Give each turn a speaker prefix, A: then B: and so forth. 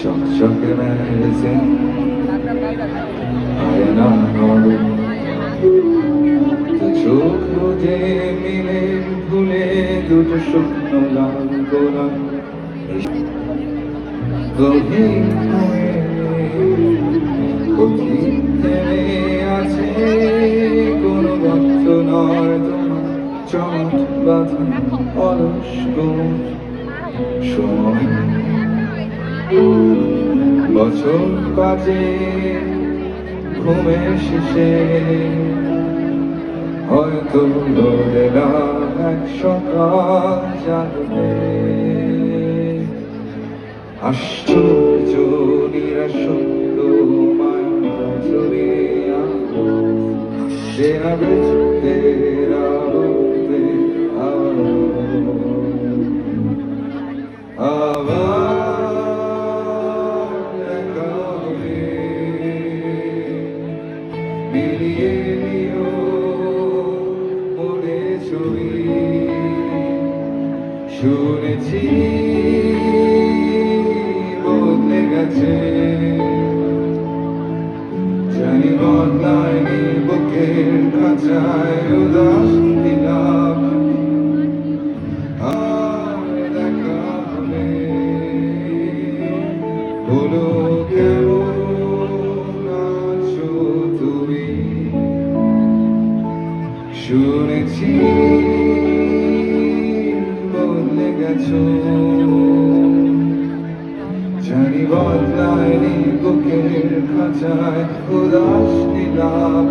A: চকচকে ম্যাগাজিন আয়না হবে চোখ বুঝে মিলে ভুলে দুটো শুকনো লাল গোলাপ গভীর হয়ে আছে কোনো ভক্ত তোমার চট বাঁধা অলস সময় বছর কাজে ঘুমের শেষে। হয়তো এক সকাল জাগবে আশ্চর্য নিরাসক্ত মায়া জুড়ে তেরা বেচ তেরা মিলিয়ে নিও মনে ছবি শুনেছি বদলে গেছে। জানি বদলায়নি বুকের খাঁচায় উদাস দিলাম দেখা হবে। বলো কেমন শুনেছি বদলে গেছো। জানি বদলায়নি বুকের খাঁচায় উদাস নিলাম